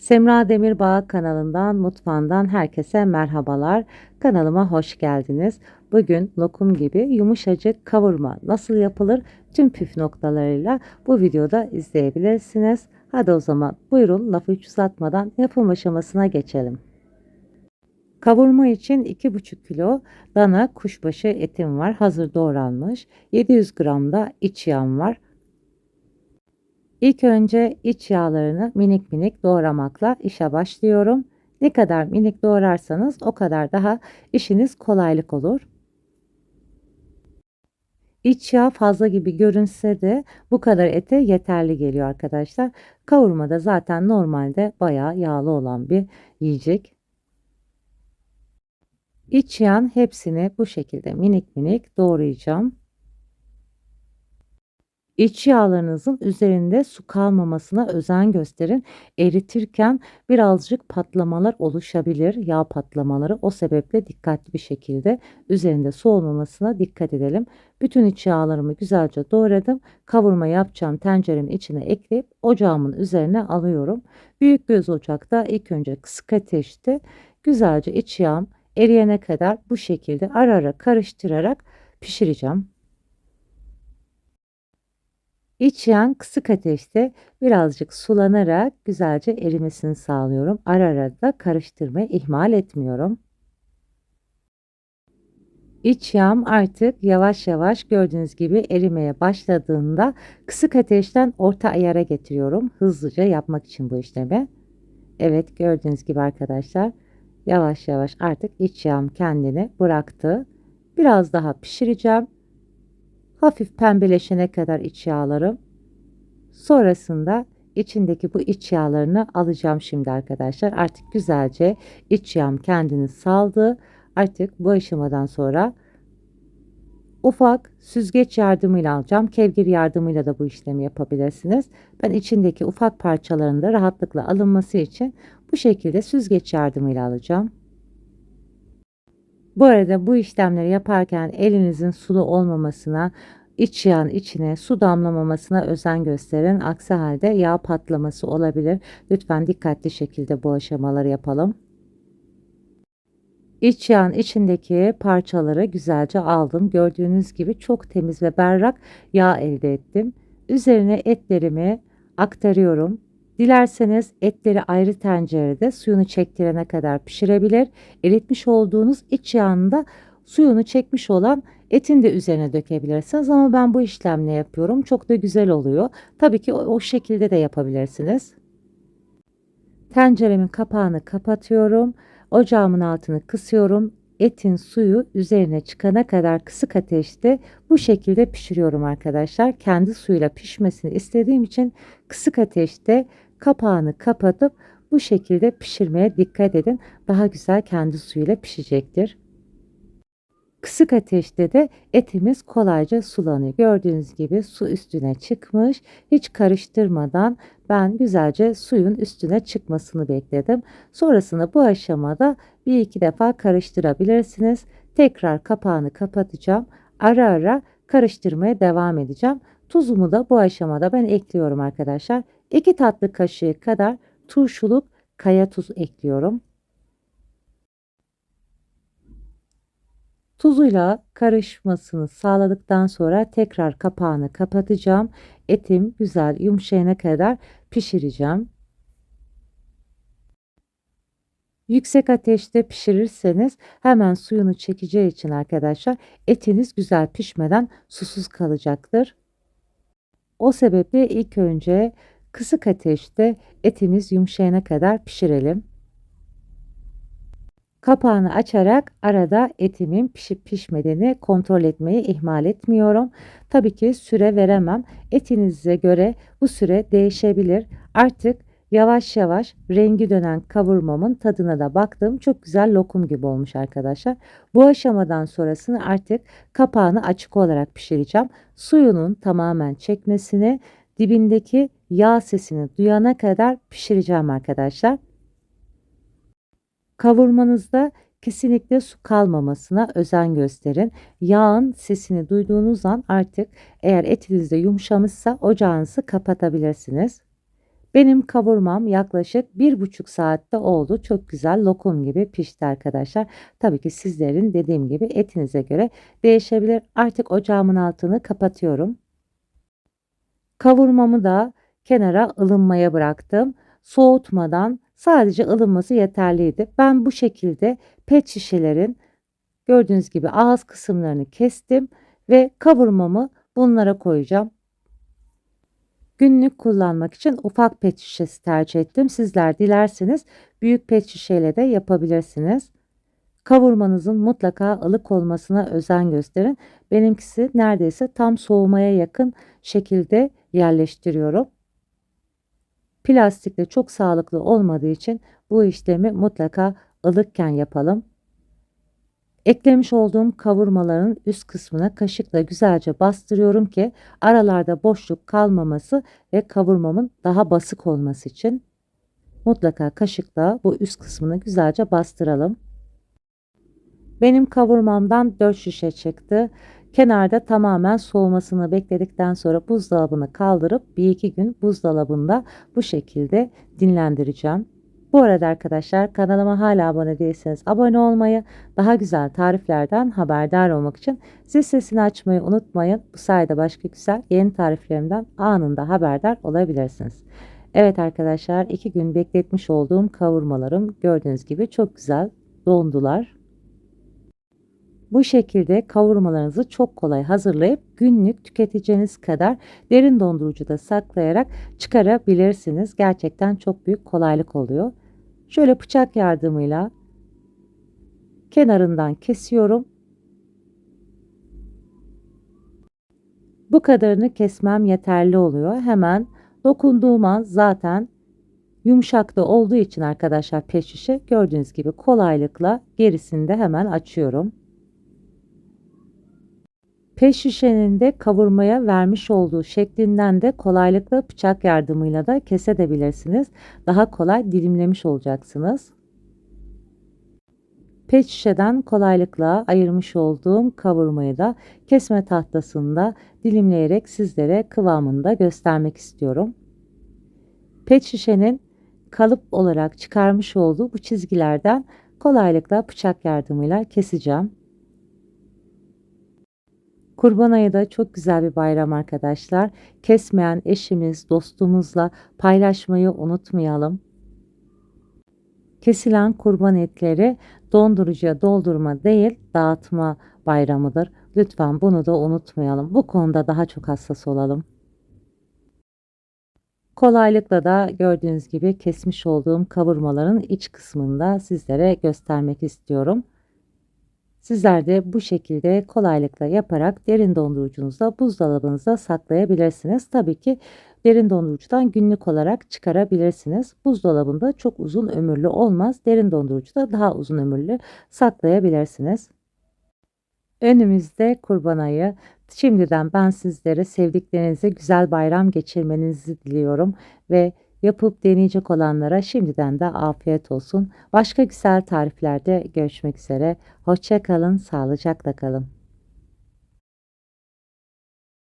Semra Demirbağ kanalından, mutfağından herkese merhabalar. Kanalıma hoş geldiniz. Bugün lokum gibi yumuşacık kavurma nasıl yapılır tüm püf noktalarıyla bu videoda izleyebilirsiniz. Hadi o zaman buyurun lafı hiç uzatmadan yapım aşamasına geçelim. Kavurma için 2,5 kilo dana kuşbaşı etim var. Hazır doğranmış. 700 gram da iç yağım var. İlk önce iç yağlarını minik minik doğramakla işe başlıyorum. Ne kadar minik doğrarsanız o kadar daha işiniz kolaylık olur. İç yağ fazla gibi görünse de bu kadar ete yeterli geliyor arkadaşlar. Kavurmada zaten normalde bayağı yağlı olan bir yiyecek. İç yağın hepsini bu şekilde minik minik doğrayacağım. İç yağlarınızın üzerinde su kalmamasına özen gösterin. Eritirken birazcık patlamalar oluşabilir. Yağ patlamaları. O sebeple dikkatli bir şekilde üzerinde su olmamasına dikkat edelim. Bütün iç yağlarımı güzelce doğradım. Kavurma yapacağım tenceremin içine ekleyip ocağımın üzerine alıyorum. Büyük göz ocakta ilk önce kısık ateşte güzelce iç yağım eriyene kadar bu şekilde ara ara karıştırarak pişireceğim. İç yağın kısık ateşte birazcık sulanarak güzelce erimesini sağlıyorum. Ara ara da karıştırmayı ihmal etmiyorum. İç yağım artık yavaş yavaş gördüğünüz gibi erimeye başladığında kısık ateşten orta ayara getiriyorum. Hızlıca yapmak için bu işlemi. Evet gördüğünüz gibi arkadaşlar yavaş yavaş artık iç yağım kendini bıraktı. Biraz daha pişireceğim. Hafif pembeleşene kadar iç yağlarım. Sonrasında içindeki bu iç yağlarını alacağım şimdi arkadaşlar. Artık güzelce iç yağım kendini saldı. Artık bu aşamadan sonra ufak süzgeç yardımıyla alacağım. Kevgir yardımıyla da bu işlemi yapabilirsiniz. Ben içindeki ufak parçaların da rahatlıkla alınması için bu şekilde süzgeç yardımıyla alacağım. Bu arada bu işlemleri yaparken elinizin sulu olmamasına, iç yağın içine su damlamamasına özen gösterin. Aksi halde yağ patlaması olabilir. Lütfen dikkatli şekilde bu aşamaları yapalım. İç yağın içindeki parçaları güzelce aldım. Gördüğünüz gibi çok temiz ve berrak yağ elde ettim. Üzerine etlerimi aktarıyorum. Dilerseniz etleri ayrı tencerede suyunu çektirene kadar pişirebilir. Eritmiş olduğunuz iç yağında suyunu çekmiş olan etin de üzerine dökebilirsiniz ama ben bu işlemle yapıyorum. Çok da güzel oluyor. Tabii ki o, o şekilde de yapabilirsiniz. Tenceremin kapağını kapatıyorum. Ocağımın altını kısıyorum. Etin suyu üzerine çıkana kadar kısık ateşte bu şekilde pişiriyorum arkadaşlar. Kendi suyuyla pişmesini istediğim için kısık ateşte kapağını kapatıp bu şekilde pişirmeye dikkat edin. Daha güzel kendi suyuyla pişecektir. Kısık ateşte de etimiz kolayca sulanıyor. Gördüğünüz gibi su üstüne çıkmış. Hiç karıştırmadan ben güzelce suyun üstüne çıkmasını bekledim. Sonrasında bu aşamada bir iki defa karıştırabilirsiniz. Tekrar kapağını kapatacağım. Ara ara karıştırmaya devam edeceğim. Tuzumu da bu aşamada ben ekliyorum arkadaşlar. 2 tatlı kaşığı kadar turşuluk kaya tuz ekliyorum. Tuzuyla karışmasını sağladıktan sonra tekrar kapağını kapatacağım. Etim güzel yumuşayana kadar pişireceğim. Yüksek ateşte pişirirseniz hemen suyunu çekeceği için arkadaşlar etiniz güzel pişmeden susuz kalacaktır. O sebeple ilk önce kısık ateşte etimiz yumuşayana kadar pişirelim. Kapağını açarak arada etimin pişip pişmediğini kontrol etmeyi ihmal etmiyorum. Tabii ki süre veremem. Etinize göre bu süre değişebilir. Artık yavaş yavaş rengi dönen kavurmamın tadına da baktım. Çok güzel lokum gibi olmuş arkadaşlar. Bu aşamadan sonrasını artık kapağını açık olarak pişireceğim. Suyunun tamamen çekmesini, dibindeki yağ sesini duyana kadar pişireceğim arkadaşlar. Kavurmanızda kesinlikle su kalmamasına özen gösterin. Yağın sesini duyduğunuz an artık eğer etinizde yumuşamışsa ocağınızı kapatabilirsiniz. Benim kavurmam yaklaşık bir buçuk saatte oldu. Çok güzel lokum gibi pişti arkadaşlar. Tabii ki sizlerin dediğim gibi etinize göre değişebilir. Artık ocağımın altını kapatıyorum. Kavurmamı da kenara ılınmaya bıraktım. Soğutmadan sadece ılınması yeterliydi. Ben bu şekilde pet şişelerin gördüğünüz gibi ağız kısımlarını kestim ve kavurmamı bunlara koyacağım. Günlük kullanmak için ufak pet şişesi tercih ettim. Sizler dilerseniz büyük pet şişeyle de yapabilirsiniz. Kavurmanızın mutlaka ılık olmasına özen gösterin. Benimkisi neredeyse tam soğumaya yakın şekilde yerleştiriyorum. Plastikle çok sağlıklı olmadığı için bu işlemi mutlaka ılıkken yapalım. Eklemiş olduğum kavurmaların üst kısmına kaşıkla güzelce bastırıyorum ki aralarda boşluk kalmaması ve kavurmamın daha basık olması için mutlaka kaşıkla bu üst kısmını güzelce bastıralım. Benim kavurmamdan 4 şişe çıktı. Kenarda tamamen soğumasını bekledikten sonra buzdolabını kaldırıp bir iki gün buzdolabında bu şekilde dinlendireceğim. Bu arada arkadaşlar kanalıma hala abone değilseniz abone olmayı, daha güzel tariflerden haberdar olmak için zil sesini açmayı unutmayın. Bu sayede başka güzel yeni tariflerimden anında haberdar olabilirsiniz. Evet arkadaşlar iki gün bekletmiş olduğum kavurmalarım gördüğünüz gibi çok güzel dondular. Bu şekilde kavurmalarınızı çok kolay hazırlayıp günlük tüketeceğiniz kadar derin dondurucuda saklayarak çıkarabilirsiniz. Gerçekten çok büyük kolaylık oluyor. Şöyle bıçak yardımıyla kenarından kesiyorum. Bu kadarını kesmem yeterli oluyor. Hemen dokunduğum an zaten yumuşak da olduğu için arkadaşlar şişe gördüğünüz gibi kolaylıkla gerisini de hemen açıyorum. Pet şişenin de kavurmaya vermiş olduğu şeklinden de kolaylıkla bıçak yardımıyla da kesebilirsiniz. Daha kolay dilimlemiş olacaksınız. Pet şişeden kolaylıkla ayırmış olduğum kavurmayı da kesme tahtasında dilimleyerek sizlere kıvamını göstermek istiyorum. Pet şişenin kalıp olarak çıkarmış olduğu bu çizgilerden kolaylıkla bıçak yardımıyla keseceğim. Kurban ayı da çok güzel bir bayram arkadaşlar. Kesmeyen eşimiz, dostumuzla paylaşmayı unutmayalım. Kesilen kurban etleri dondurucuya doldurma değil dağıtma bayramıdır. Lütfen bunu da unutmayalım. Bu konuda daha çok hassas olalım. Kolaylıkla da gördüğünüz gibi kesmiş olduğum kavurmaların iç kısmında sizlere göstermek istiyorum. Sizler de bu şekilde kolaylıkla yaparak derin dondurucunuzda buzdolabınıza saklayabilirsiniz. Tabii ki derin dondurucudan günlük olarak çıkarabilirsiniz. Buzdolabında çok uzun ömürlü olmaz. Derin dondurucuda daha uzun ömürlü saklayabilirsiniz. Önümüzde kurban ayı. Şimdiden ben sizlere sevdiklerinize güzel bayram geçirmenizi diliyorum ve Yapıp deneyecek olanlara şimdiden de afiyet olsun. Başka güzel tariflerde görüşmek üzere. Hoşça kalın, sağlıcakla kalın.